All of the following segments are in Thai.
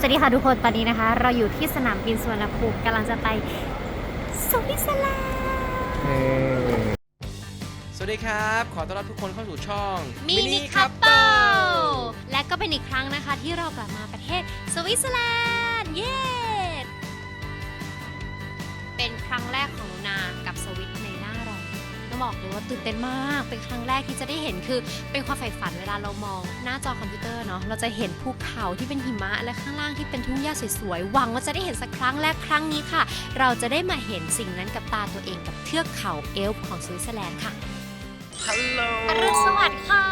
สวัสดีค่ะทุกคนตอนนี้นะคะ เราอยู่ที่สนามบินสุวรรณภูมิกำลังจะไปสวิตเซอร์แลนด์สวัสดีครับ ขอต้อนรับทุกคนเข้าสู่ช่อง มินิคัพเปิลและก็เป็นอีกครั้งนะคะที่เรากลับมาประเทศสวิตเซอร์แลนด์เย้เป็นครั้งแรกของหนูนากับสวิตในหน้าร้อน ต้องบอกเลยว่าตื่นเต้นมาก เป็นครั้งแรกที่จะได้เห็นคือ เป็นความใฝ่ฝันเวลาเรามอง หน้าจอคอมพิวเตอร์เนาะเราจะเห็นภูเขาที่เป็นหิมะและข้างล่างที่เป็นทุ่งหญ้าสวยๆหวังว่าจะได้เห็นสักครั้งและครั้งนี้ค่ะ เราจะได้มาเห็นสิ่งนั้นกับตาตัวเองกับเทือกเขาเอลป์ของสวิตเซอร์แลนด์ค่ะฮัลโหลอรุณสวัสดิ์ค่ะ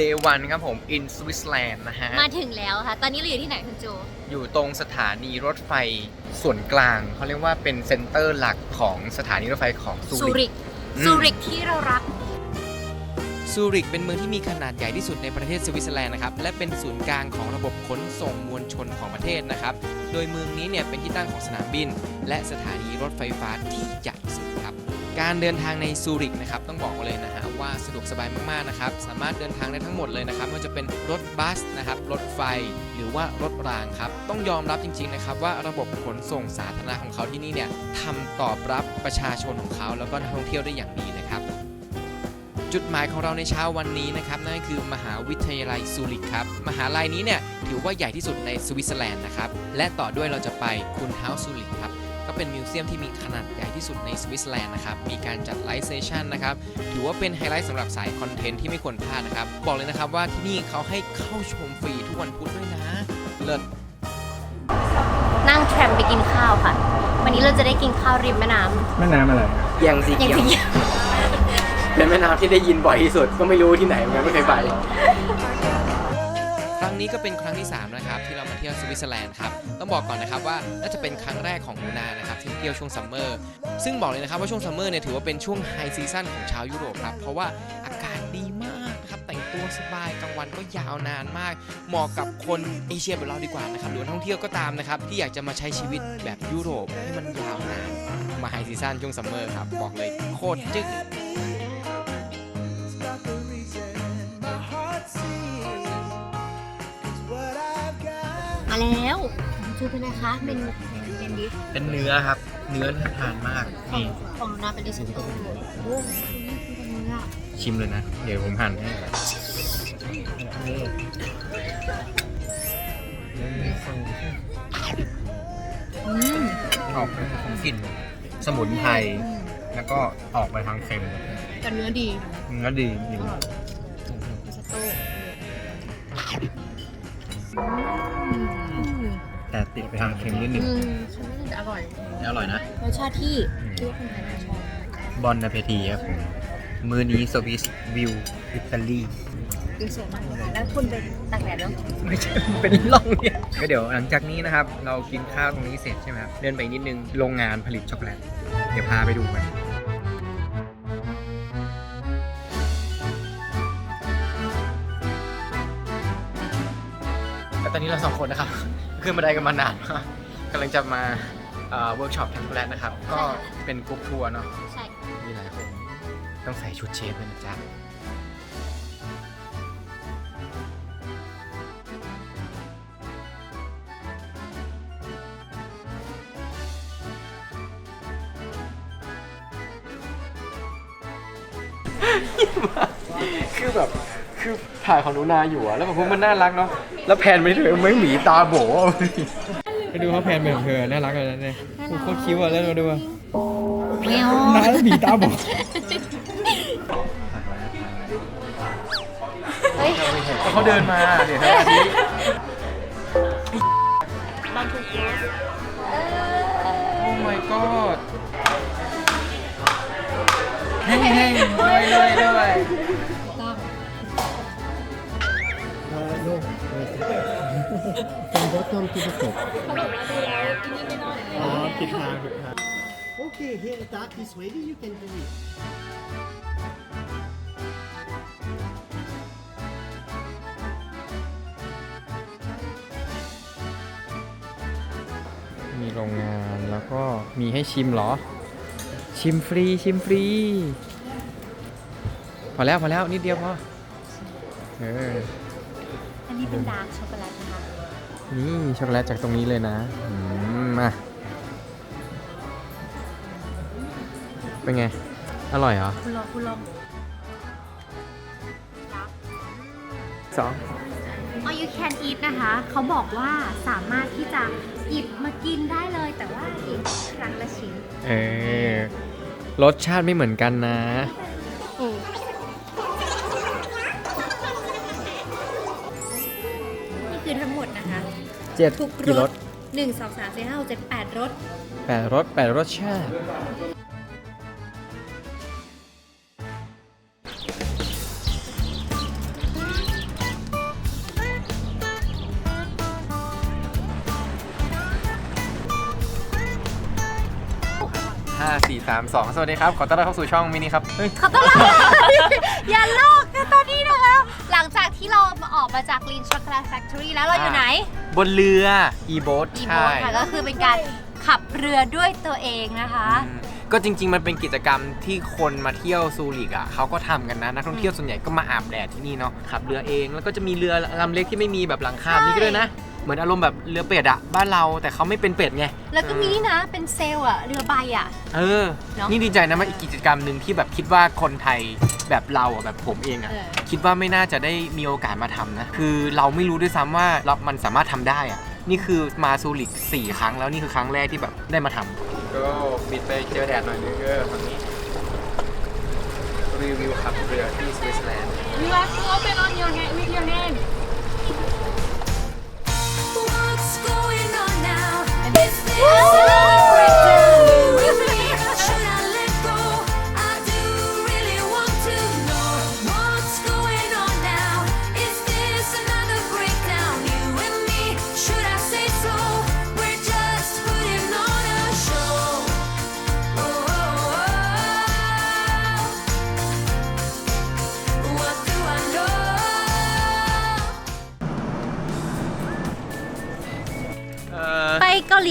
Day one ครับผม in Switzerland นะฮะ มาถึงแล้วค่ะ ตอนนี้เราอยู่ที่ไหนคุณโจ อยู่ตรงสถานีรถไฟส่วนกลาง เขาเรียกว่าเป็นเซ็นเตอร์หลักของสถานีรถไฟของซูซูริริกกอืม ซูริกที่เรารัก ซูริกเป็นเมืองที่มีขนาดใหญ่ที่สุดในประเทศสวิตเซอร์แลนด์นะครับและเป็นศูนย์กลางของระบบขนส่งมวลชนของประเทศนะครับ โดยเมืองนี้เนี่ยเป็นที่ตั้งของสนามบิน และสถานีรถไฟฟ้าที่ใหญ่ที่สุดครับ การเดินทางในซูริกนะครับต้องบอกเลยนะฮะว่าสะดวกสบายมากๆนะครับสามารถเดินทางได้ทั้งหมดเลยนะครับไม่ว่าจะเป็นรถบัสนะครับรถไฟหรือว่ารถรางครับต้องยอมรับจริงๆนะครับว่าระบบขนส่งสาธารณะของเขาที่นี่เนี่ยทำตอบรับประชาชนของเขา แล้วก็นักท่องเที่ยวได้อย่างดีเลยครับจุดหมายของเราในเช้าวันนี้นะครับนั่นก็คือมหาวิทยาลัยซูริกครับมหาลัยนี้เนี่ยถือว่าใหญ่ที่สุดในสวิตเซอร์แลนด์นะครับและต่อด้วยเราจะไปคุณเฮาส์ซูริกครับ ก็เป็นมิวเซียมที่มีขนาดใหญ่ที่สุดในสวิตเซอร์แลนด์นะครับ มีการจัดไลฟ์เซสชันนะครับ ถือว่าเป็นไฮไลท์สำหรับสายคอนเทนต์ที่ไม่ควรพลาดนะครับ บอกเลยนะครับว่าที่นี่เขาให้เข้าชมฟรีทุกวันพุธด้วยนะ เลิศ นั่งแทรมไปกินข้าวค่ะ วันนี้เราจะได้กินข้าวริมแม่น้แม่น้ำอะไรยังสีำอย่างเขียว ที่เป็นแม่น้ำที่ได้ยินบ่อยที่สุด ก็ไม่รู้ที่ไหนเหมือนกันไม่เคยไปครั้ง นี้ก็เป็นครั้งที่3นะครับที่เรามาเที่ยวสวิตเซอร์แลนด์ครับต้องบอกก่อนนะครับว่าน่าจะเป็นครั้งแรกของหนูนานะครับที่เที่ยวช่วงซัมเมอร์ซึ่งบอกเลยนะครับว่าช่วงซัมเมอร์เนี่ยถือว่าเป็นช่วงไฮซีซั่นของชาวยุโรปครับเพราะว่าอากาศดีมากครับแต่งตัวสบายกลางวันก็ยาวนานมาก เหมาะกับคนเอเชียแบบเราดีกว่านะครับหรือว่านักท่องเที่ยวก็ตามนะครับ ที่อยากจะมาใช้ชีวิตแบบยุโรปให้มันยาวนาน มาไฮซีซั่นช่วงซัมเมอร์ครับ บอกเลยโคตรจึ้ง มาแล้วชื่อเป็นนะคะ เป็นเป็นดิสเป็นเนื้อครับ เนื้อน่าทานมากของนี่ของหนูนาเป็นดิสโต้โอ้นี่คือเป็นเนื้อชิมเลยนะ เดี๋ยวผมหั่นให้อืมออกเป็นกลิ่นสมุนไพรแล้วก็ออกไปทางเค็มแต่เนื้อดีเนื้อดีจริงดิสโต้ แต่ติดไปทางเค็มนิดนึงอืมฉันว่าน่าจะอร่อย อร่อยนะ รสชาติที่คิดว่าคนไทยน่าชอบบอนนาเพทีครับผมมือนี้สวิสวิวอิตาลีดูสวยมากเลยค่ะแล้วคุณเป็นตากแดดแล้วไม่ใช่เป็นล่องเนี่ยก็เดี๋ยวหลังจากนี้นะครับ เรากินข้าวตรงนี้เสร็จใช่ไหมครับเดินไปนิดนึงโรงงานผลิตช็อกโกแลตเดี๋ยวพาไปดูกันแล้วตอนนี้เราสองคนนะครับ ขึ้นบันไดกันมานานมากกำลังจะมาเวิร์กช็อปทำช็อกโกแลตนะครับ ก็เป็นกรุ๊ปทัวร์เนาะใช่มีหลายคนต้องใส่ชุดเชฟเลยนะจ๊ะคือแบบ คือถ่ายของหนูนาอยู่อะแล้วแบบพวกมันน่ารักเนาะ แล้วแพนไปถึงไม่หมีตาโบอะไปดูเขาแพนเป็นของเธอ น่ารักเลยนะเนี่ยโคตรคิ้วอะแล้วมาดูอะแมวน้าหมีตาบอกเฮ้ยเขาเดินมาเดี๋ยวนะทีบางทุกคนโอ้ my god เฮ้งเฮ้งด้วยด้วยด้วย เป็นรถต้มที่ประกบเขาบอกว่าดูแล้วกินนี่ไม่นอนอ๋อผิดทางผิดทาง Okay, here, that this way you can do it. มีโรงงานแล้วก็มีให้ชิมเหรอ ชิมฟรีชิมฟรี พอแล้ว พอแล้ว นิดเดียวพอ เออ นนี้เป็นดาร์กช็อกโกแลตนะคะ นี่ช็อกโกแลตจากตรงนี้เลยนะอืมมา เป็นไง อร่อยเหรอ คุณลองคุณลองสอง all you can eat นะคะ เขาบอกว่าสามารถที่จะหยิบมากินได้เลย แต่ว่าอีกครั้งละชิ้น เออ รสชาติไม่เหมือนกันนะนี่ จ็ดทุกกี่รรสสหนึ่งสองสามสี่ห้าหกเจ็ดแปดรสแปดรสแปดรสชาติ ห้าสี่สามสองสวัสดีครับ ขอต้อนรับเข้าสู่ช่องมินิครับเฮ้ยขอต้อนรับอย่าโลกกันตอนนี้นะคะ หลังจากที่เราออกมาจาก Lean Chocolate Factory แล้วเราอยู่ไหน บนเรือ e b o a t อีโบใช่ค่ะก็คือเป็นการขับเรือด้วยตัวเองนะคะ อืมก็จริง ๆ มันเป็นกิจกรรมที่คนมาเที่ยวซูริกอะเขาก็ทำกันนะ นักท่องเที่ยวส่วนใหญ่ก็มาอาบแดดที่นี่เนาะขับเรือเองแล้วก็จะมีเรือลำเล็กที่ไม่มีแบบหลังคาใช่นี่ก็ด้วยนะ เหมือนอารมณ์แบบเรือเป็ดอะบ้านเราแต่เขาไม่เป็นเป็ดไงแล้วก็มีนี่นะเป็นเซลล์อะเรือใบอะ เออ เนอะนี่ดีใจนะมันอีกกิจกรรมหนึ่งที่แบบคิดว่าคนไทยแบบเราอะแบบผมเองอะเออ คิดว่าไม่น่าจะได้มีโอกาสมาทำนะ คือเราไม่รู้ด้วยซ้ำว่าเรามันสามารถทำได้อะนี่คือมาซูริกสี่ครั้งแล้วนี่คือครั้งแรกที่แบบได้มาทำก็บิดไปเจอแดดหน่อยนึงก็ฝั่งนี้ รีวิวขับเรือที่สวิตเซอร์แลนด์ You have to open on your hand with your hand. Is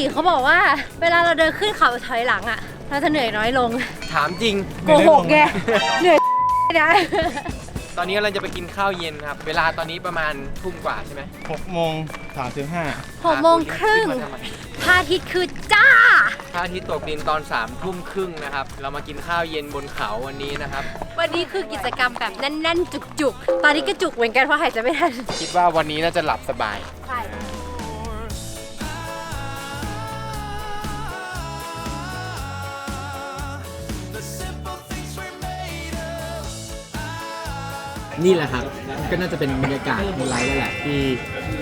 หลีเขาบอกว่า เวลาเราเดินขึ้นเขาถอยหลังอะเราจะเหนื่อยน้อยลงถามจริง โกหกไงเหนื่อยนะตอนนี้เราจะไปกินข้าวเย็นครับ เวลาตอนนี้ประมาณทุ่มกว่าใช่ไหม6โมง35หกโมงครึ่งขึ้นมาทำไมพระอาทิตย์คือจ้า พระอาทิตย์ตกดินตอน3ามทุ่มครึ่งนะครับ เรามากินข้าวเย็นบนเขาวันนี้นะครับ วันนี้คือกิจกรรมแบบแน่นๆ จุกๆ ตอนนี้ก็จุกเหมือนกันเพราะหายใจไม่ทัน คิดว่าวันนี้น่าจะหลับสบาย ใช่ นี่แหละครับ ก็น่าจะเป็นบรรยากาศไฮไลท์แล้วแหละที่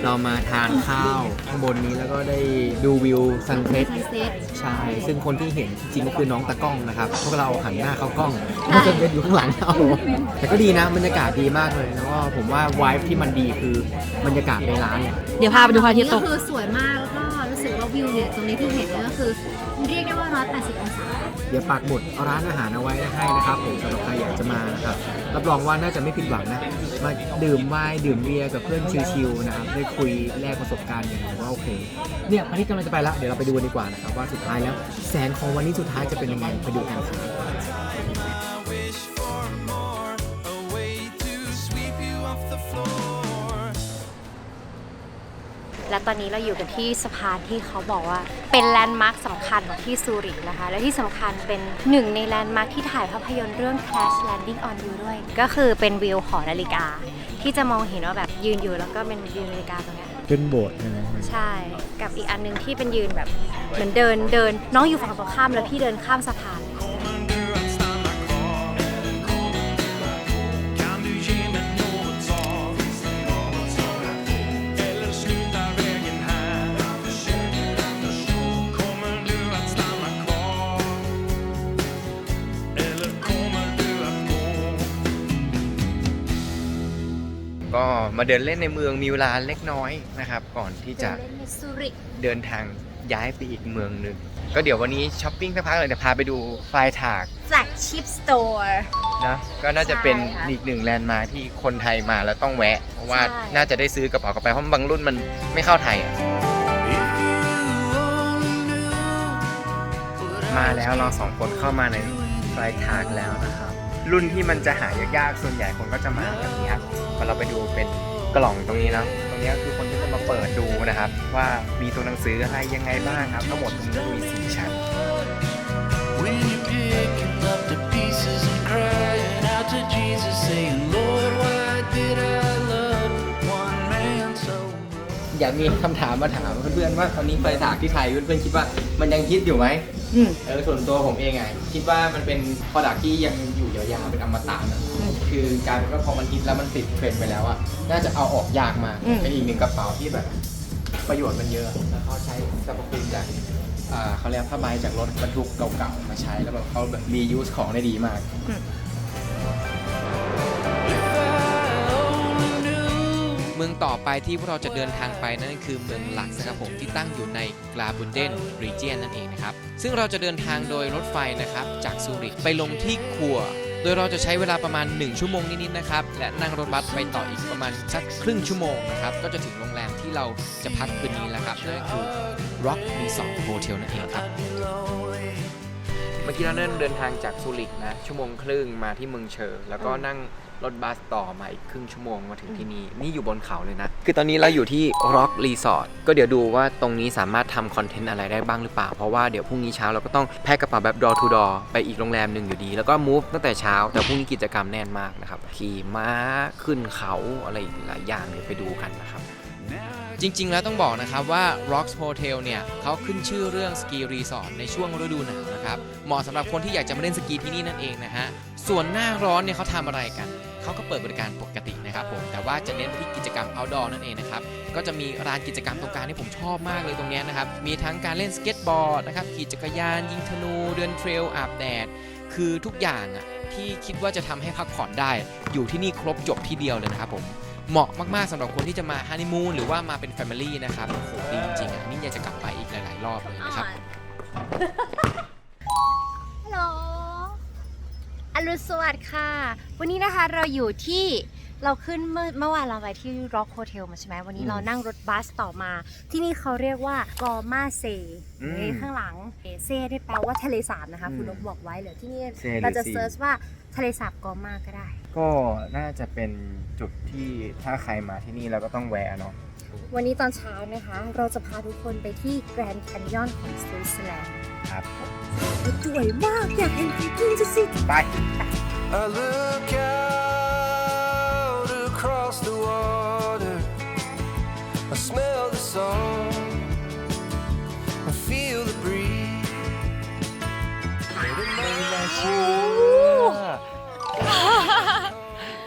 เรามาทานข้าวข้างบนนี้แล้วก็ได้ดูวิวซันเซ็ตซันเซ็ตใช่ ซึ่งคนที่เห็นจริงๆก็คือน้องตะกล้องนะครับ พวกเราหันหน้าเข้ากล้องก็จะเป็นอยู่ข้างหลังเราแต่ก็ดีนะบรรยากาศดีมากเลยแล้วก็ผมว่าวายที่มันดีคือบรรยากาศในร้านเนี่ย เดี๋ยวพาไปดูพระอาทิตย์ตก ก็คือสวยมากแล้วก็รู้สึกว่าวิวเนี่ยตรงนี้ที่เห็นเนี่ยก็คือ เรียกได้ว่า 180 องศา เดี๋ยวปักหมดร้านอาหารเอาไว้ให้นะครับผมสำหรับใครอยากจะมานะครับรับรองว่าน่าจะไม่ผิดหวังนะมาดื่มไวน์ดื่มเบียร์กับเพื่อนชิลๆนะครับได้คุยแลกประสบการณ์อย่างผมว่าโอเคเนี่ยพันนี้กำลังจะไปแล้วเดี๋ยวเราไปดูกันดีกว่านะครับว่าสุดท้ายแล้วแสงของวันนี้สุดท้ายจะเป็นยังไงไปดูกันครับ และตอนนี้เราอยู่กันที่สะพานที่เขาบอกว่า เป็นแลนด์มาร์คสำคัญของที่ซูริกนะคะ และที่สำคัญเป็นหนึ่งในแลนด์มาร์คที่ถ่ายภาพยนตร์เรื่อง Crash Landing on You ด้วย ก็คือเป็นวิวหอนาฬิกา ที่จะมองเห็นว่าแบบยืนอยู่แล้วก็เป็นวิวนาฬิกาตรงเนี้ยเป็นโบสถ์นะใช่ กับอีกอันหนึงที่เป็นยืนแบบเหมือนเดินเดิน น้องอยู่ฝั่งตรงข้ามแล้วพี่เดินข้ามสะพาน มาเดินเล่นในเมืองมีเวลาเล็กน้อยนะครับ ก่อนที่จะเดินเล่นในซูริกเดินทางย้ายไปอีกเมืองหนึ่งก็เดี๋ยววันนี้ช้อปปิ้งสักพักเลยเดี๋ยวพาไปดูไฟล์ถาก flagship store นะก็น่าจะเป็นใช่ค่ะอีกหนึ่งแลนด์มาร์คที่คนไทยมาแล้วต้องแวะ เพราะว่าใช่ น่าจะได้ซื้อกระเป๋ากลับไปเพราะบางรุ่นมันไม่เข้าไทยอะมาแล้วเราสองคนเข้ามาในไฟล์ถากแล้วนะครับ รุ่นที่มันจะหายากๆส่วนใหญ่คนก็จะมาแบบนี้ครับพอเราไปดูเป็น กล่องตรงนี้นะตรงนี้ก็คือคนที่จะมาเปิดดูนะครับ ว่ามีตัวหนังสืออะไรยังไงบ้างครับ ทั้งหมดตรงนี้มีสี่ชั้น When you're picking up the pieces and crying out to Jesus, saying, Lord, why did I love one man so much? อยากมีคำถามมาถามเพื่อนๆว่าตอนนี้ไฟฉากที่ไทยเพื่อนๆคิดว่ามันยังฮิตอยู่ไหมเออส่วนตัวผมเองไงคิดว่ามันเป็น product ที่ยังอยู่ยาวๆเป็นอมตะนะ คือการเป็นว่าพอมันฮิตแล้วมันติดเทรนด์ไปแล้วอะน่าจะเอาออกยากมากเป็นอีกหนึ่งกระเป๋าที่แบบประโยชน์มันเยอะแล้วเขาใช้สรรพคุณจากอ่าเขาเรียกผ้าใบจากรถบรรทุกเก่าๆมาใช้แล้วแบบเขาแบบรียูสของได้ดีมาก เมืองต่อไปที่พวกเราจะเดินทางไปนั่นก็คือเมืองลักซ์นะครับผมที่ตั้งอยู่ในกลาบุนเดนรีเจียนนั่นเองนะครับ ซึ่งเราจะเดินทางโดยรถไฟนะครับ จากซูริกไปลงที่คัว โดยเราจะใช้เวลาประมาณ 1 ชั่วโมงนิดๆนะครับ และนั่งรถบัสไปต่ออีกประมาณสักครึ่งชั่วโมงนะครับ ก็จะถึงโรงแรมที่เราจะพักคืนนี้แล้วครับนั่นก็คือ Rock Resort Hotel นั่นเองครับ เมื่อกี้เราเดินทางจากซูริกนะชั่วโมงครึ่งมาที่เมืองเชอร์แล้วก็นั่งรถบัสต่อมาอีกครึ่งชั่วโมงมาถึงที่นี่ นี่อยู่บนเขาเลยนะ คือตอนนี้เราอยู่ที่ Rock Resort ก็เดี๋ยวดูว่าตรงนี้สามารถทำคอนเทนต์อะไรได้บ้างหรือเปล่า เพราะว่าเดี๋ยวพรุ่งนี้เช้าเราก็ต้องแพ็คกระเป๋าแบบ door to door ไปอีกโรงแรมหนึ่งอยู่ดี แล้วก็ move ตั้งแต่เช้า แต่พรุ่งนี้กิจกรรมแน่นมากนะครับ ขี่ม้าขึ้นเขาอะไรอีกหลายอย่างเดี๋ยวไปดูกันนะครับ จริงๆ แล้วต้องบอกนะครับว่า Rocks Hotel เนี่ยเขาขึ้นชื่อเรื่องสกีรีสอร์ทในช่วงฤดูหนาวนะครับ เหมาะสำหรับคนที่อยากจะมาเล่นสกีที่นี่นั่นเองนะฮะ ส่วนหน้าร้อนเนี่ยเขาทำอะไรกัน เขาก็เปิดบริการปกตินะครับผม แต่ว่าจะเน้นไปที่กิจกรรม outdoor นั่นเองนะครับ ก็จะมีร้านกิจกรรมตรงกลางที่ผมชอบมากเลยตรงนี้นะครับ มีทั้งการเล่นสเก็ตบอร์ดนะครับ ขี่จักรยาน ยิงธนู เดินเทรล อาบแดด คือทุกอย่างอะที่คิดว่าจะทำให้พักผ่อนได้ อยู่ที่นี่ครบจบที่เดียวเลยนะครับผม เหมาะมากๆสำหรับคนที่จะมาฮันนีมูนหรือว่ามาเป็นแฟมิลี่นะครับโอ้โหดีจริงๆอะนี่อยากจะกลับไปอีกหลาย ๆ รอบเลยนะครับฮัลโหลอรุณสวัสดิ์ค่ะ วันนี้นะคะเราอยู่ที่ เราขึ้นเมื่อเมื่อวานเราไปที่ Rock Hotel มาใช่ไหมวันนี้อืมเรานั่งรถบัสต่อมา ที่นี่เขาเรียกว่ากอมาเซอืมนี่ข้างหลังเซได้แปลว่าทะเลสาบนะคะ อืมคุณนกบอกไว้เหรือที่นี่เซหรือเราจะซี เซิร์ชว่าทะเลสาบกอมาก็ได้ ก็น่าจะเป็นจุดที่ถ้าใครมาที่นี่เราก็ต้องแวะเนาะ วันนี้ตอนเช้านะคะ เราจะพาทุกคนไปที่แกรนด์แคนยอนของสวิตเซอร์แลนด์ครับสวยมากอยากเห็นจริงๆจะสิ ไป I look out across the water. I smell the song.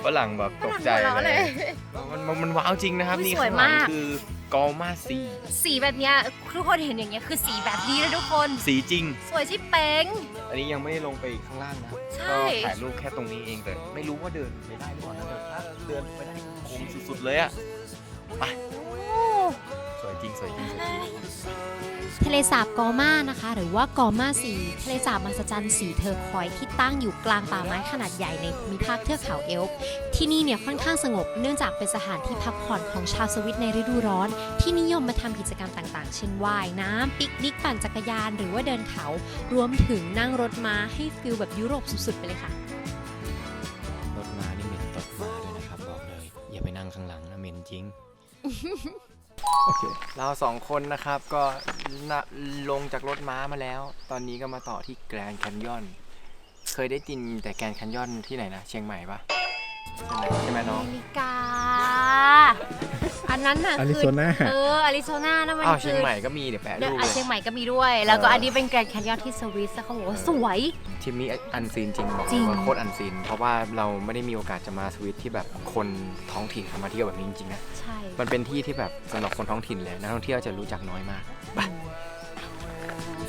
ฝรั่งแบบตกใจฝรั่งหัวเราะเลเลยยมันมันมันว้าวจริงนะครับอุ๊ยนี่สวยข้างหลังมากคือกอมาซีสีแบบเนี้ยทุกคนเห็นอย่างเงี้ยคือสีแบบนี้เลยทุกคน สีจริง สวยชิบเป้ง อันนี้ยังไม่ได้ลงไปข้างล่างนะ ใช่ ก็ถ่ายรูปแค่ตรงนี้เองแต่ ไม่รู้ว่าเดินไปได้หรือเปล่านะแต่ถ้าเดินไปได้คงสุดๆเลยอะไป สวยจริงสวยจริงสวยจริงทะเลสาบกอมานะคะ หรือว่ากอมาสีทะเลสาบมหัศจรรย์สีเทอร์คอยส์ที่ตั้งอยู่กลางป่าไม้ขนาดใหญ่ในภูมิภาคเทือกเขาเอลป์ที่นี่เนี่ยค่อนข้างสงบเนื่องจากเป็นสถานที่พักผ่อนของชาวสวิตในฤดูร้อน ที่นิยมมาทำกิจกรรมต่างๆ เช่นว่ายน้ำปิกนิกปั่นจักรยานหรือว่าเดินเขา รวมถึงนั่งรถม้าให้ฟิลแบบยุโรปสุดๆไปเลยค่ะรถมานี่เหม็นตดมาด้วยนะครับบอกเลยอย่าไปนั่งข้างหลังนะเหม็นจริง เราสองคนนะครับก็นลงจากรถม้ามาแล้ว ตอนนี้ก็มาต่อที่แกรนด์แคนยอน เคยได้ยินแต่แกรนด์แคนยอนที่ไหนนะ เชียงใหม่ปะ ใช่ไหมใช่ไหมน้อง อเมริกา อันนั้นน่ะอาริคืโซนา เอออาริโซนานั่นมันอ้าวคืเชียงใหม่ก็มีเดี๋ยวแปะเดี๋ยวรูปอะเลยเชียงใหม่ก็มีด้วย แล้วก็เอออั อันนี้เป็นแกรนด์แคนยอนที่สวิสแล้วเขาบอกว่าสวย ทีมนี้อันซีนจริงบอกจริง ว่าโคตรอันซีน เพราะว่าเราไม่ได้มีโอกาสจะมาสวิตที่แบบคนท้องถิ่นเขามาเที่ยวแบบนี้จริงๆนะ ใช่ มันเป็นที่ที่แบบสำหรับคนท้องถิ่นเลยนักท่องเที่ยวจะรู้จักน้อยมาก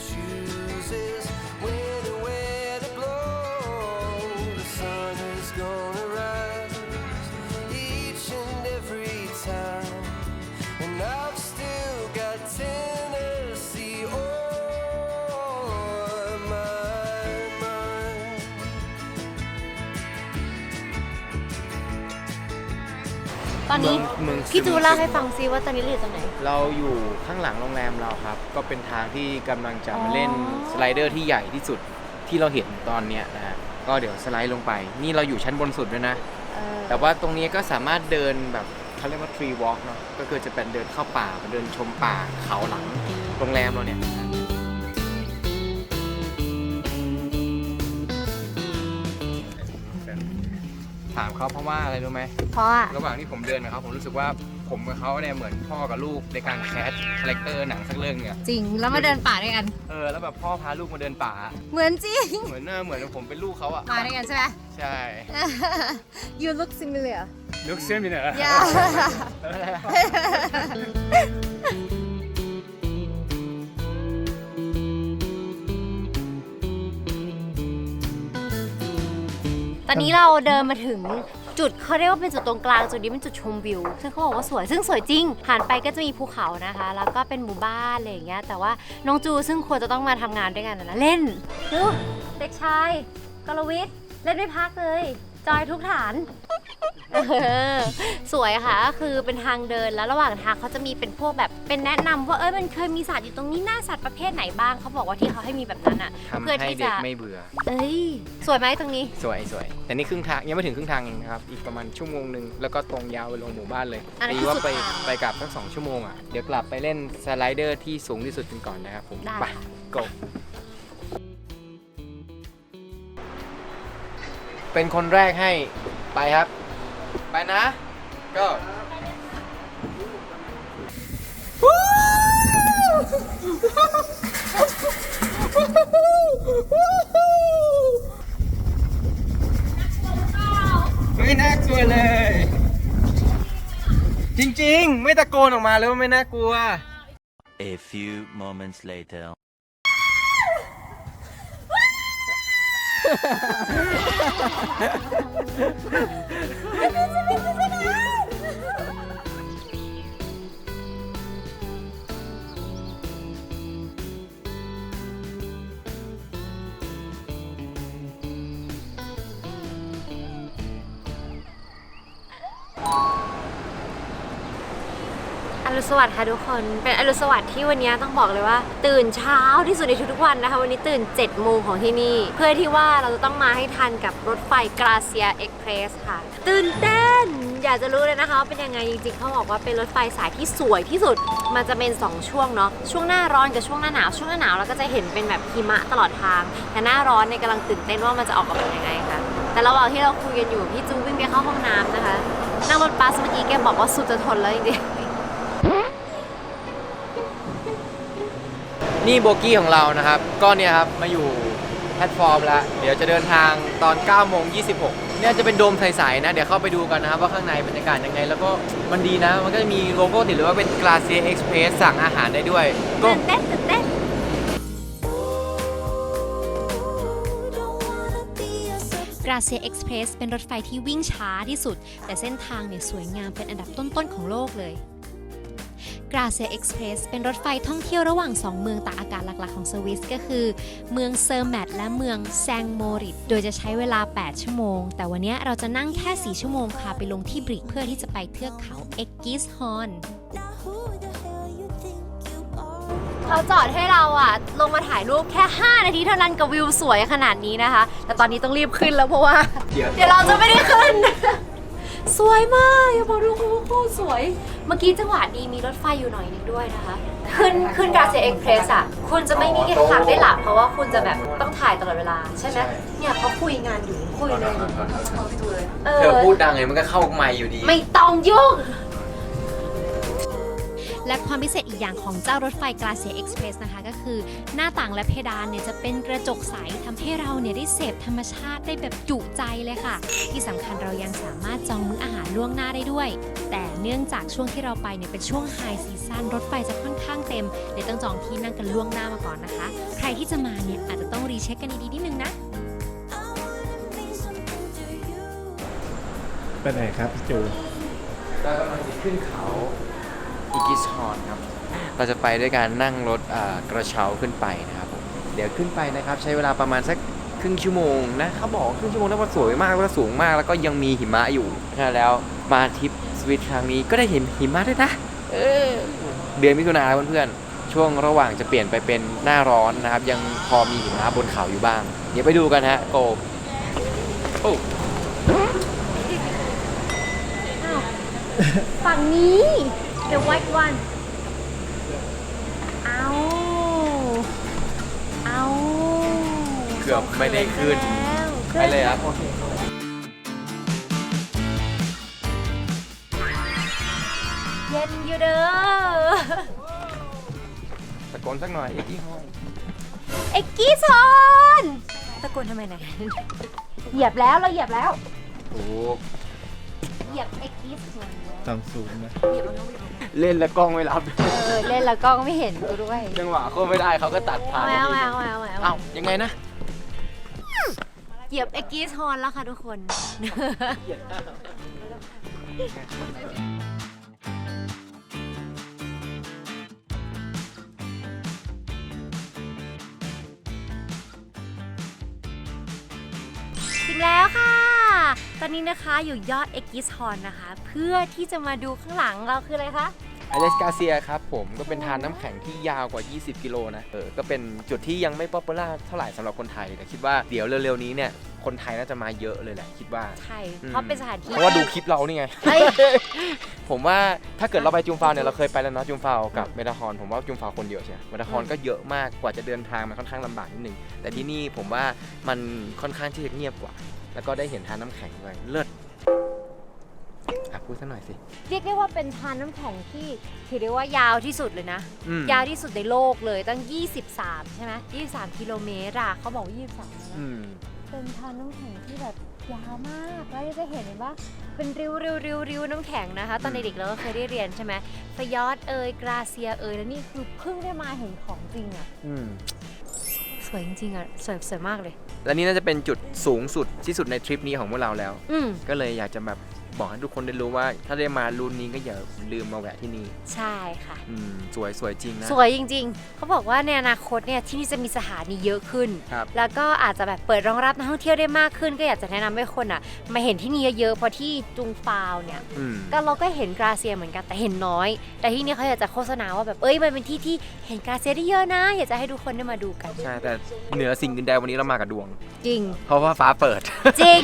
chooses when and where to blow. The sun is gonna อนนี้เมืองพี่จูเล่าให้ฟังซิว่าตอนนี้เราอยู่ตรงไหน เราอยู่ข้างหลังโรงแรมเราครับ ก็เป็นทางที่กำลังจะอ๋อมาเล่นสไลเดอร์ที่ใหญ่ที่สุดที่เราเห็นตอนเนี้ยนะฮะก็เดี๋ยวสไลด์ลงไป นี่เราอยู่ชั้นบนสุดด้วยนะ เออแต่ว่าตรงนี้ก็สามารถเดินแบบเขาเรียกว่า tree walk เนาะก็คือจะเป็นเดินเข้าป่าเดินชมป่าเขาหลังโรงแรมเราเนี่ย เขาเพราะว่าอะไรรู้ไหม เพราะว่าระหว่างที่ผมเดินกับเขาผมรู้สึกว่าผมกับเขาเนี่ยเหมือนพ่อกับลูกในการแคสคาแรคเตอร์หนังสักเรื่องเนี่ยจริงแล้วมาเดินป่าด้วยกัน เออแล้วแบบพ่อพาลูกมาเดินป่า เหมือนจริง เหมือนเออเหมือนผมเป็นลูกเขาอะมาด้วยกันใช่ไหม ใช่ you look similar ลูกเสื้อมีเนอะ yeah ตอนนี้เราเดินมาถึงจุดเขาเรียกว่าเป็นจุดตรงกลางจุดนี้เป็นจุดชมวิว ซึ่งเขาบอกว่าสวยซึ่งสวยจริงผ่านไปก็จะมีภูเขานะคะ แล้วก็เป็นหมู่บ้านอะไรอย่างเงี้ยแต่ว่าน้องจูซึ่งควรจะต้องมาทำงานด้วยกันนะเล่นดูเด็กชายกลวิทเล่นไม่พักเลย จอยทุกฐานเออสวยค่ะก็คือเป็นทางเดินแล้วระหว่างทางเขาจะมีเป็นพวกแบบเป็นแนะนำว่าเอ้ยมันเคยมีสัตว์อยู่ตรงนี้หน้าสัตว์ประเภทไหนบ้างเขาบอกว่าที่เขาให้มีแบบนั้นอะ ทำเพื่อให้ที่เด็จะ กไม่เบื่อ เอ้ยสวยไหมตรงนี้ สวยสวยแต่นี่ครึ่งทางยังไม่ถึงครึ่งทางเองนะครับ อีกประมาณชั่วโมงหนึ่งแล้วก็ตรงยาวไปลงหมู่บ้านเลยอันนั้นตีคือว่าสุดไปทางไปกลับสักสองชั่วโมงอะ เดี๋ยวกลับไปเล่นสไลเดอร์ที่สูงที่สุดกันก่อนนะครับผมได้ ไปค่ะ go เป็นคนแรกให้ไปครับ ไปนะ ก็ไม่น่ากลัวเลย จริงๆ ไม่ตะโกนออกมาเลยว่าไม่น่ากลัว A few moments later. อ รุณสวัสดิ์ค่ะทุกคน เป็นอรุณสวัสดิ์ที่วันนี้ต้องบอกเลยว่า ตื่นเช้าที่สุดในทุกๆวันนะคะ วันนี้ตื่น7โมงของที่นี่ เพื่อที่ว่าเราจะต้องมาให้ทันกับรถไฟกราเซียเอ็กเพรสค่ะ ตื่นเต้น อยากจะรู้เลยนะคะว่าเป็นยังไงจริงๆเขาบอกว่าเป็นรถไฟสายที่สวยที่สุด มันจะเป็น 2 ช่วงเนาะ ช่วงหน้าร้อนกับช่วงหน้าหนาว ช่วงหน้าหนาวเราก็จะเห็นเป็นแบบหิมะตลอดทาง แต่หน้าร้อนเนี่ยกำลังตื่นเต้นว่ามันจะออกมาเป็นยังไงค่ะแต่ระหว่างที่เราคุยกันอยู่พี่จูวิ่งไปเข้าห้องน้ำนะคะ นั่งรถบัสเมื่อกี้แกบอกว่าสุดจะทนแล้วจริงๆ นี่โบกี้ของเรานะครับ ก็เนี่ยครับ มาอยู่แพลตฟอร์มแล้ว เดี๋ยวจะเดินทางตอน9โมง26 เนี่ยจะเป็นโดมใสๆนะ เดี๋ยวเข้าไปดูกันนะครับ ว่าข้างในบรรยากาศยังไง แล้วก็มันดีนะ มันก็จะมีโลโก้ติดหรือว่าเป็น Glacier Express สั่งอาหารได้ด้วยก็ ตื่นเต้นตื่นเต้น กราเซียเอ็กซ์เพรสเป็นรถไฟที่วิ่งช้าที่สุด แต่เส้นทางเนี่ยสวยงามเป็นอันดับต้นๆของโลกเลยก ราเซียเอ็กซ์เพรสเป็นรถไฟท่องเที่ยวระหว่าง 2 เมืองตากอากาศหลักๆของสวิสก็คือ เมืองเซอร์แมตและเมืองแซงโมริตโดยจะใช้เวลา 8 ชั่วโมง แต่วันนี้เราจะนั่งแค่ 4 ชั่วโมงค่ะไปลงที่บริกเพื่อที่จะไปเทือกเขาเอ็กกิสฮอนเขาจอดให้เราอะ ลงมาถ่ายรูปแค่ 5 นาทีเท่านั้นกับวิวสวยขนาดนี้นะคะ แต่ตอนนี้ต้องรีบขึ้นแล้วเพราะว่า เดี๋ยวเดี๋ยวเราจะไม่ได้ขึ้น สวยมากอย่าบอกดูโคตรสวย เมื่อกี้จังหวะดีมีรถไฟอยู่หน่อยนึงด้วยนะคะ ขึ้นขึ้นกาเซียเอ็กเพรสอะ คุณจะไม่มีทางได้หลับเพราะว่าคุณจะแบบต้องถ่ายตลอดเวลาใช่ไหมเนี่ยเขาคุยงานอยู่คุยเลยเอเธออพูดดังไงมันก็เข้าไมค์อยู่ดี ไม่ต้องยุ่ง และความพิเศษอีกอย่างของเจ้ารถไฟ Glacier Express นะคะ ก็คือหน้าต่างและเพดานเนี่ยจะเป็นกระจกใสทำให้เราเนี่ยได้เสพธรรมชาติได้แบบจุใจเลยค่ะ ที่สำคัญเรายังสามารถจองมื้ออาหารล่วงหน้าได้ด้วย แต่เนื่องจากช่วงที่เราไปเนี่ยเป็นช่วงไฮซีซั o นรถไฟจะค่อนข้างเต็มเลยต้องจองที่นั่งกันล่วงหน้ามาก่อนนะคะ ใครที่จะมาเนี่ยอาจจะต้องรีเช็คกันดีๆนิดนึงนะไปไหนครับพี่จูเรากำลังจะขึ้นเขา อีกิสฮอนครับ เราจะไปด้วยการนั่งรถกระเช้าขึ้นไปนะครับผมเดี๋ยวขึ้นไปนะครับ ใช้เวลาประมาณสักครึ่งชั่วโมงนะเขาบอกครึ่งชั่วโมงแล้วมันสวยมากแล้วสูงมาก แล้วก็ยังมีหิมะอยู่นะแล้วมาทริปสวิตครั้งนี้ก็ได้เห็นหิมะด้วยนะเออเดือนมิถุนาเพื่อนๆช่วงระหว่างจะเปลี่ยนไปเป็นหน้าร้อนนะครับ ยังพอมีหิมะบนเขาอยู่บ้าง เดี๋ยวไปดูกันฮะโกโอ้ฝั่งนี้ the white one เอาเอาเกือบไม่ได้ขึ้น แล้วไปเลยครับ เย็นอยู่เด้อ ตะโกนสักหน่อยไอ้ที่ห้อยเอ็กกี้ซอนตะโกนทำไมนะเหยียบแล้วเราเหยียบแล้ว ถูก เหยียบเอ็กกี้ซอนตำสูงนะเหยียบมันต้องเหยียบมันเล่นแล้วกล้องไม่รับ เออเล่นแล้วกล้องไม่เห็นกูด้วยจังหวะเขาไม่ได้เขาก็ตัดผ่าเอานไว้เอาไว้เอาไว้เอาไว้เอาไว้เอ้ายังไงนะเหยียบเอ็กกี้ซอนแล้วค่ะทุกคนถึง ตอนนี้นะคะอยู่ยอดเอ็กกิสฮอนนะคะ เพื่อที่จะมาดูข้างหลังเราคืออะไรคะอเลสกาเซียครับผมก็เป็นทานน้ำแข็งที่ยาวกว่า 20 กิโลนะเออก็เป็นจุดที่ยังไม่ป๊อปปูล่าเท่าไหร่สำหรับคนไทย แต่คิดว่าเดี๋ยวเร็วๆนี้เนี่ยคนไทยน่าจะมาเยอะเลยแหละคิดว่าใช่อืมเพราะเป็นสถานที่เพราะว่าดูคลิปเรานี่ไง เฮ้ย ผมว่าถ้าเกิดเราไปจุมฟาวเนี่ยเราเคยไปแล้วเนาะจุมฟาวกับเมทาฮอนผมว่าจุมฟาวคนเยอะใช่ไหมเมทาฮอนก็เยอะมากกว่าจะเดินทางมันค่อนข้างลำบากนิดนึงแต่ที่นี่ผมว่ามันค่อนข้างที่จะเงียบกว่า แล้วก็ได้เห็นทานน้ำแข็งด้วยเลิศอะพูดสักหน่อยสิ เรียกได้ว่าเป็นทานน้ำแข็งที่ถือได้ว่ายาวที่สุดเลยนะ อืม ยาวที่สุดในโลกเลยตั้ง 23 ใช่ไหม23 กิโลเมตรอะเขาบอกว่า23นะ อืม เป็นทานน้ำแข็งที่แบบยาวมาก แล้วจะเห็นเห็นว่าเป็นริ้วริ้วริ้วริ้วน้ำแข็งนะคะ ตอนเด็กๆเราก็เคยได้เรียนใช่ไหมฟยอดเอยกราเซียเอยแล้วนี่คือเพิ่งได้มาเห็นของจริงอะอืม สวยจริงๆอะสวยสวยมากเลย และนี่น่าจะเป็นจุดสูงสุดที่สุดในทริปนี้ของพวกเราแล้ว อืมก็เลยอยากจะแบบ บอกให้ทุกคนได้รู้ว่า ถ้าได้มารุ่นนี้ก็อย่าลืมมาแวะที่นี่ใช่ค่ะ อืมสวยสวยจริงนะ สวยจริง ๆ เขาบอกว่าในอนาคตเนี่ยที่นี่จะมีสถานีเยอะขึ้น ครับ แล้วก็อาจจะแบบเปิดรองรับนักท่องเที่ยวได้มากขึ้น ก็อยากจะแนะนำให้คนอะ มาเห็นที่นี่เยอะๆเพราะที่จุงฟาวเนี่ย อืม ก็เราก็เห็นกราเซียเหมือนกันแต่เห็นน้อย แต่ที่นี่เขาอยากจะโฆษณาว่าแบบเอ้ยมันเป็นที่ที่เห็นกราเซียได้เยอะนะ อยากจะให้ทุกคนได้มาดูกัน ใช่แต่เหนือสิ่งอื่นใดวันนี้เรามากับดวง จริง เพราะว่าฟ้าเปิด จริง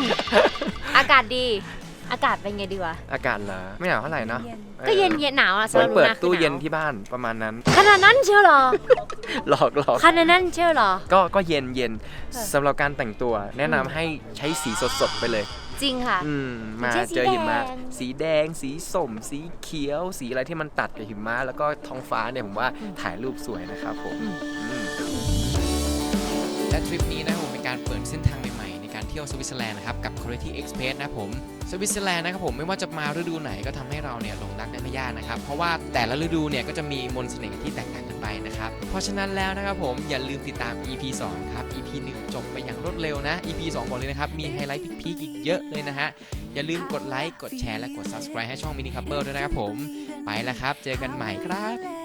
อากาศดี อากาศเป็นไงดีวะ อากาศเหรอไม่หนาวเท่าไหร่เนาะก็เย็นเย็นๆหนาวอะเหสำหมือรันบหนูเปิดนะคือตู้เย็นหาวที่บ้านประมาณนั้น ขนาดนั้นเชียวเหรอ หลอกหลอกขนาดนั้นเชียวเหรอ ก็ก็เย็นเย็นเออสำหรับการแต่งตัว แนะนำให้ใช้สีสดๆไปเลย จริงค่ะ อืมมาใช้สีเจอหิมะแดงสีแดง สีส้มสีเขียว สีอะไรที่มันตัดกับหิมะแล้วก็ท้องฟ้าเนี่ยผมว่าถ่ายรูปสวยนะครับผมอืม และทริปนี้นะครับผมเป็นการเปิดเส้นทางใหม่ๆใน การเที่ยวสวิตเซอร์แลนด์นะครับกับ Quality Express นะผมสวิตเซอร์แลนด์นะครับผมไม่ว่าจะมาฤดูไหนก็ทำให้เราเนี่ยหลงรักได้ไม่ยากนะครับ เพราะว่าแต่ละฤดูเนี่ยก็จะมีมนต์เสน่ห์ที่แตกต่างกันไปนะครับ เพราะฉะนั้นแล้วนะครับผมอย่าลืมติดตาม EP 2 ครับ EP 1 จบไปอย่างรวดเร็วนะ EP 2 บอกเลยนะครับ มีไฮไลท์พีคอีกเยอะเลยนะฮะ อย่าลืมกดไลค์กดแชร์และกด subscribe ให้ช่อง Mini Couple ด้วยนะครับผมไปแล้วครับ เจอกันใหม่ครับ